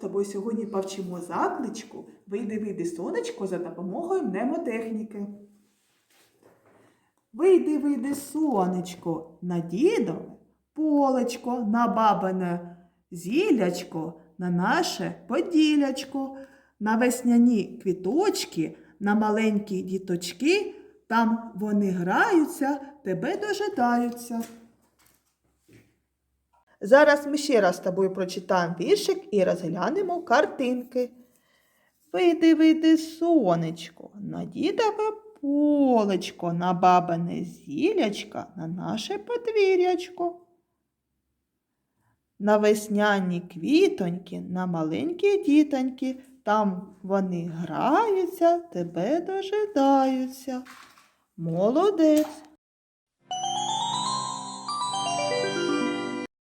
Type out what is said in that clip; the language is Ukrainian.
тобою сьогодні повчимо закличку Вийди, вийди, сонечко за допомогою мнемотехніки. Вийди, вийди, сонечко, на дідове полечко, на бабине зілячко, на наше поділячко, на весняні квіточки, на маленькі діточки, там вони граються, тебе дожидаються. Зараз ми ще раз з тобою прочитаємо віршик і розглянемо картинки. Вийди, вийди, сонечко, на дідове полечко, на бабине зілячко, на наше подвір'ячко. На весняні квітоньки, на маленькі дітоньки, там вони граються, тебе дожидаються. Молодець.